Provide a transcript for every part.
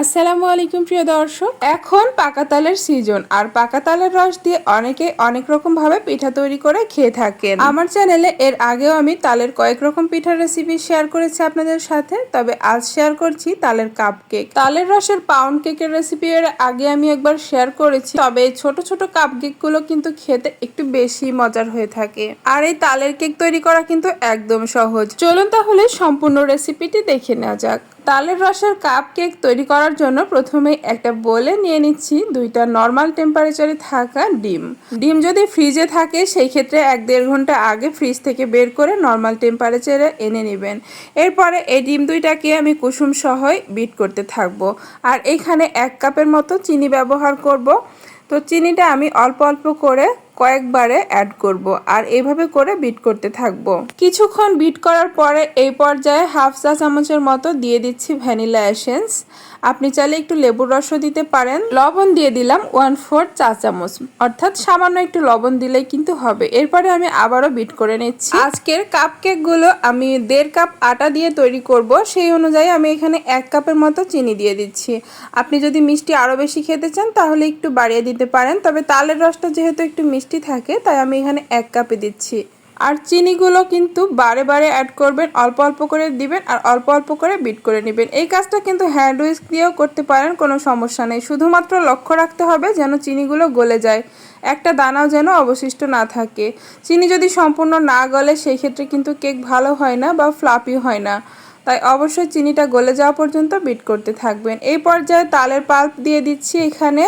আসসালামু আলাইকুম, প্রিয় দর্শক। এখন পাকা তালের সিজন আর পাকা তালের রস দিয়ে অনেকে অনেক রকম ভাবে পিঠা তৈরি করে খেয়ে থাকেন। আমার চ্যানেলে এর আগেও আমি তালের কয়েক রকম পিঠার রেসিপি শেয়ার করেছি আপনাদের সাথে, তবে আজ শেয়ার করছি তালের কাপ কেক তালের রসের পাউন্ড কেকের রেসিপি এর আগে আমি একবার শেয়ার করেছি, তবে ছোট ছোট কাপ কেকগুলো কিন্তু খেতে একটু বেশি মজার হয়ে থাকে। আর এই তালের কেক তৈরি করা কিন্তু একদম সহজ। চলুন তাহলে সম্পূর্ণ রেসিপিটি দেখে নেওয়া যাক। তালের রসের কাপ কেক তৈরি করার জন্য প্রথমে একটা বোলে নিয়ে নিচ্ছি দুইটা নর্মাল টেম্পারেচারে থাকা ডিম। ডিম যদি ফ্রিজে থাকে, সেই ক্ষেত্রে এক দেড় ঘণ্টা আগে ফ্রিজ থেকে বের করে নর্মাল টেম্পারেচারে এনে নেবেন। এরপরে এই ডিম দুইটাকে আমি কুসুম সহই বিট করতে থাকব। আর এখানে এক কাপের মতো চিনি ব্যবহার করব। তো চিনিটা আমি অল্প অল্প করে কয়েকবারে অ্যাড করব আর এইভাবে করে বিট করতে থাকব। কিছুক্ষণ বিট করার পরে এই পর্যায়ে হাফ চা চামচের মতো দিয়ে দিচ্ছি ভ্যানিলা এসেন্স আপনি চাইলে একটু লেবুর রসও দিতে পারেন। লবণ দিয়ে দিলাম ওয়ান ফোর চা চামচ। অর্থাৎ সামান্য একটু লবণ দিলেই কিন্তু হবে। এরপরে আমি আবারও বিট করে নিচ্ছি। আজকের কাপ কেকগুলো আমি দেড় কাপ আটা দিয়ে তৈরি করব। সেই অনুযায়ী আমি এখানে এক কাপের মতো চিনি দিয়ে দিচ্ছি। আপনি যদি মিষ্টি আরও বেশি খেতে চান তাহলে একটু বাড়িয়ে দিতে পারেন। তবে তালের রসটা যেহেতু একটু মিষ্টি থাকে, তাই আমি এখানে এক কাপে দিচ্ছি। আর চিনিগুলো কিন্তু বারে বারে অ্যাড করবেন, অল্প অল্প করে দিবেন আর অল্প অল্প করে বিট করে নেবেন। এই কাজটা কিন্তু হ্যান্ড উইস্ক দিয়েও করতে পারেন, কোনো সমস্যা নেই। শুধুমাত্র লক্ষ্য রাখতে হবে যেন চিনিগুলো গলে যায়, একটা দানাও যেন অবশিষ্ট না থাকে। চিনি যদি সম্পূর্ণ না গলে সেই ক্ষেত্রে কিন্তু কেক ভালো হয় না বা ফ্লাপি হয় না। তাই অবশ্যই চিনিটা গলে যাওয়া পর্যন্ত বিট করতে থাকবেন। এই পর্যায়ে তালের পাল্প দিয়ে দিচ্ছি এখানে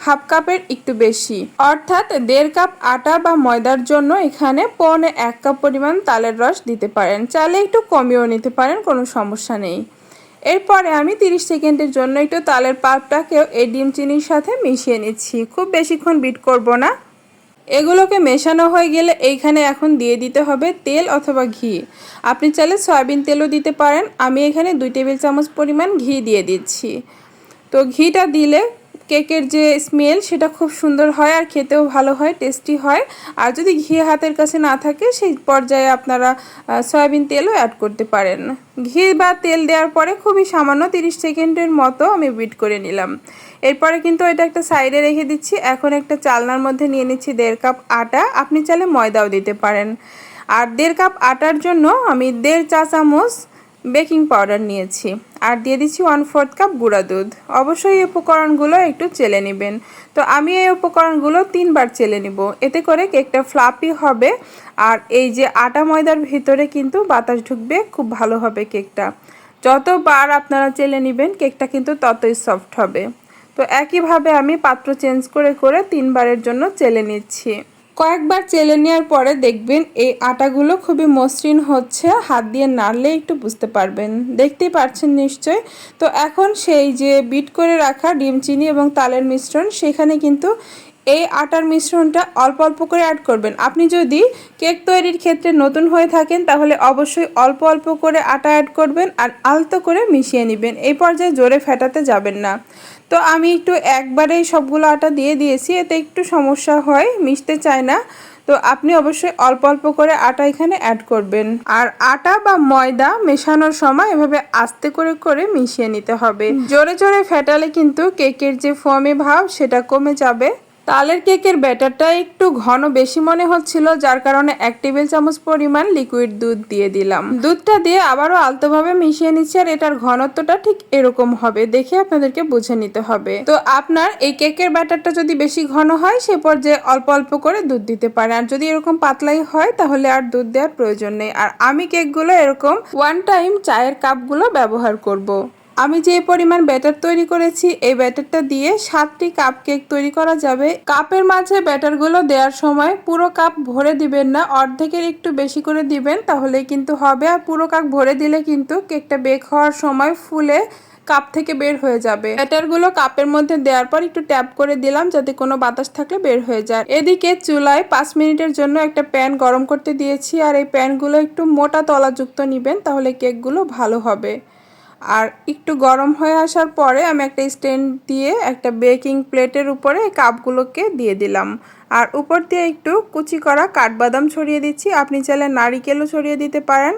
হাফ কাপের একটু বেশি। অর্থাৎ দেড় কাপ আটা বা ময়দার জন্য এখানে পৌনে এক কাপ পরিমাণ তালের রস দিতে পারেন। চালে একটু কমিয়েও নিতে পারেন, কোনো সমস্যা নেই। এরপরে আমি 30 সেকেন্ডের জন্য একটু তালের পাল্পটাকেও এই ডিম চিনির সাথে মিশিয়ে নিচ্ছি। খুব বেশিক্ষণ বিট করব না। এগুলোকে মেশানো হয়ে গেলে এইখানে এখন দিয়ে দিতে হবে তেল অথবা ঘি। আপনি চাইলে সয়াবিন তেলও দিতে পারেন। আমি এখানে দুই টেবিল চামচ পরিমাণ ঘি দিয়ে দিচ্ছি। তো ঘিটা দিলে কেকের যে স্মেল সেটা খুব সুন্দর হয় আর খেতেও ভালো হয় টেস্টি হয়। আর যদি ঘি হাতের কাছে না থাকে, সেই পর্যায়ে আপনারা সয়াবিন তেলও অ্যাড করতে পারেন। ঘি বা তেল দেওয়ার পরে খুবই সামান্য 30 সেকেন্ডের মতো আমি বিট করে নিলাম। এরপরে কিন্তু এটা একটা সাইডে রেখে দিচ্ছি। এখন একটা চালনার মধ্যে নিয়ে নিচ্ছি দেড় কাপ আটা। আপনি চাইলে ময়দাও দিতে পারেন। আর দেড় কাপ আটার জন্য আমি দেড় চা চামচ বেকিং পাউডার নিয়েছি। আর দিয়ে দিচ্ছি ওয়ান ফোর্থ কাপ গুঁড়া দুধ। অবশ্যই এই উপকরণগুলো একটু চেলে নেবেন। তো আমি এই উপকরণগুলো তিনবার চেলে নিব। এতে করে কেকটা ফ্লাপি হবে। আর এই যে আটা ময়দার ভিতরে কিন্তু বাতাস ঢুকবে, খুব ভালো হবে কেকটা। যতবার আপনারা চেলে নেবেন, কেকটা কিন্তু ততই সফট হবে। তো একইভাবে আমি পাত্র চেঞ্জ করে করে তিনবারের জন্য চেলে নিচ্ছি। কয়েকবার চেলে নেওয়ার পরে দেখবেন এই আটাগুলো খুবই মসৃণ হচ্ছে, হাত দিয়ে নাড়লে একটু বুঝতে পারবেন। দেখতেই পারছেন নিশ্চয় তো এখন সেই যে বিট করে রাখা ডিম, চিনি এবং তালের মিশ্রণ, সেখানে কিন্তু এই আটার মিশ্রণটা অল্প অল্প করে অ্যাড করবেন। আপনি যদি কেক তৈরির ক্ষেত্রে নতুন হয়ে থাকেন, তাহলে অবশ্যই অল্প অল্প করে আটা অ্যাড করবেন আর আলতো করে মিশিয়ে নেবেন। এই পর্যায়ে জোরে ফেটাতে যাবেন না। তো আমি একটু একবারেই সবগুলো আটা দিয়ে দিয়েছি, এতে একটু সমস্যা হয়, মিশতে চায় না। তো আপনি অবশ্যই অল্প অল্প করে আটা এখানে অ্যাড করবেন। আর আটা বা ময়দা মেশানোর সময় এভাবে আস্তে করে করে মিশিয়ে নিতে হবে। জোরে জোরে ফেটালে কিন্তু কেকের যে ফর্মে ভাব, সেটা কমে যাবে। তালের কেকের ব্যাটারটা একটু ঘন বেশি মনে হচ্ছিল, যার কারণে এক টেবিল চামচ পরিমাণ লিকুইড দুধ দিয়ে দিলাম। দুধটা দিয়ে আবারও আলতোভাবে মিশিয়ে নিচ্ছি আর এটার ঘনত্বটা ঠিক এরকম হবে, দেখে আপনাদেরকে বুঝে নিতে হবে। তো আপনার এই কেকের ব্যাটারটা যদি বেশি ঘন হয়, সে পর্যায়ে অল্প অল্প করে দুধ দিতে পারেন। আর যদি এরকম পাতলাই হয়, তাহলে আর দুধ দেওয়ার প্রয়োজন নেই। আর আমি কেকগুলো এরকম ওয়ান টাইম চায়ের কাপগুলো ব্যবহার করব। আমি যে পরিমাণ ব্যাটার তৈরি করেছি, এই ব্যাটারটা দিয়ে সাতটি কাপ কেক তৈরি করা যাবে। কাপের মাঝে ব্যাটারগুলো দেওয়ার সময় পুরো কাপ ভরে দিবেন না, অর্ধেকের একটু বেশি করে দিবেন তাহলে কিন্তু হবে। আর পুরো কাপ ভরে দিলে কিন্তু কেকটা বেক হওয়ার সময় ফুলে কাপ থেকে বের হয়ে যাবে। ব্যাটারগুলো কাপের মধ্যে দেওয়ার পর একটু ট্যাপ করে দিলাম, যাতে কোনো বাতাস থাকলে বের হয়ে যায়। এদিকে চুলায় পাঁচ মিনিটের জন্য একটা প্যান গরম করতে দিয়েছি, আর এই প্যানগুলো একটু মোটা তলাযুক্ত নিবেন, তাহলে কেকগুলো ভালো হবে। আর একটু গরম হয়ে আসার পরে আমি একটা স্ট্যান্ড দিয়ে একটা বেকিং প্লেটের উপরে কাপগুলোকে দিয়ে দিলাম। আর উপর দিয়ে একটু কুচি করা কাঠবাদাম ছড়িয়ে দিচ্ছি। আপনি চাইলে নারিকেলও ছড়িয়ে দিতে পারেন।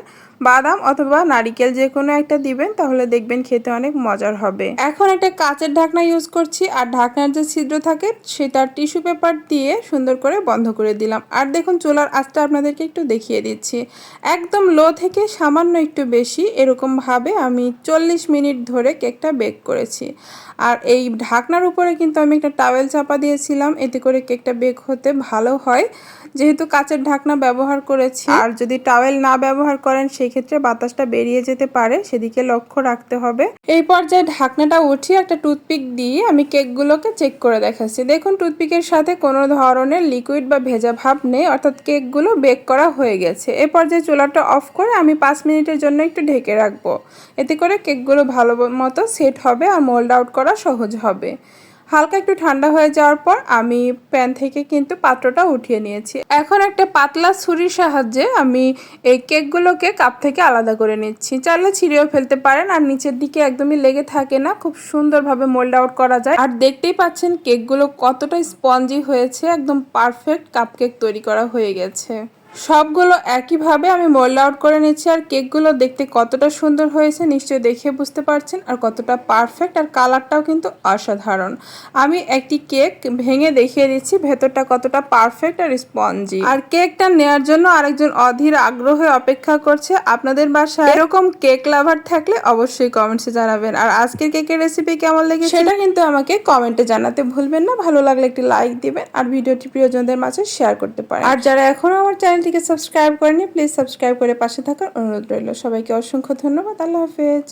বাদাম অথবা নারিকেল যে কোনো একটা দিবেন, তাহলে দেখবেন খেতে অনেক মজার হবে। এখন একটা কাচের ঢাকনা ইউজ করছি, আর ঢাকনার যে ছিদ্র থাকে, সেটার টিস্যু পেপার দিয়ে সুন্দর করে বন্ধ করে দিলাম। আর দেখুন, চুলার আঁচটা আপনাদেরকে একটু দেখিয়ে দিচ্ছি। একদম লো থেকে সামান্য একটু বেশি এরকমভাবে আমি চল্লিশ মিনিট ধরে কেকটা বেক করেছি। আর এই ঢাকনার উপরে কিন্তু আমি একটা টাওয়েল চাপা দিয়েছিলাম, এতে করে কেকটা বেক হতে ভালো হয়। যেহেতু কাচের ঢাকনা ব্যবহার করেছি, আর যদি টাওয়েল না ব্যবহার করেন, সেই ক্ষেত্রে বাতাসটা বেরিয়ে যেতে পারে, সেদিকে লক্ষ্য রাখতে হবে। এই পর্যায়ে ঢাকনাটা উঠিয়ে একটা টুথপিক দিয়ে আমি কেকগুলোকে চেক করে দেখাচ্ছি। দেখুন, টুথপিকের সাথে কোনো ধরনের লিকুইড বা ভেজা ভাব নেই, অর্থাৎ কেকগুলো বেক করা হয়ে গেছে। এ পর্যায়ে চুলাটা অফ করে আমি পাঁচ মিনিটের জন্য একটু ঢেকে রাখব। এতে করে কেকগুলো ভালো মতো সেট হবে আর মোল্ড আউট করা সহজ হবে। হালকা একটু ঠান্ডা হয়ে যাওয়ার পর আমি প্যান থেকে কিন্তু পাত্রটা উঠিয়ে নিয়েছি। এখন একটা পাতলা ছুরির সাহায্যে আমি এই কেকগুলোকে কাপ থেকে আলাদা করে নিচ্ছি। চাইলে ছিঁড়েও ফেলতে পারেন, আর নিচের দিকে একদমই লেগে থাকে না, খুব সুন্দরভাবে মোল্ড আউট করা যায়। আর দেখতেই পাচ্ছেন কেকগুলো কতটা স্পঞ্জি হয়েছে, একদম পারফেক্ট কাপ কেক তৈরি করা হয়ে গেছে। সবগুলো একইভাবে আমি মোল্ড আউট করে নিচ্ছি আর কেকগুলো দেখতে কতটা সুন্দর হয়েছে নিশ্চয়ই দেখে বুঝতে পারছেন আর কতটা পারফেক্ট আর কালারটাও কিন্তু অসাধারণ। আমি একটি কেক ভেঙে দেখিয়ে দিচ্ছি, ভেতরটা কতটা পারফেক্ট আর স্পঞ্জি। আর কেকটা নেয়ার জন্য আরেকজন অধীর আগ্রহে অপেক্ষা করছে আপনাদের বাসায়। এরকম কেক লাভার থাকলে অবশ্যই কমেন্টসে জানাবেন। আর আজকের কেকের রেসিপি কেমন লেগেছে? সেটা কিন্তু আমাকে কমেন্টে জানাতে ভুলবেন না। ভালো লাগলে একটি লাইক দিবেন আর ভিডিওটি প্রিয়জনদের মাঝে শেয়ার করতে পারেন। আর যারা এখনও আমার চ্যানেলটিকে সাবস্ক্রাইব করেনি, প্লিজ সাবস্ক্রাইব করে পাশে থাকার অনুরোধ রইল। সবাইকে অসংখ্য ধন্যবাদ। আল্লাহ হাফেজ।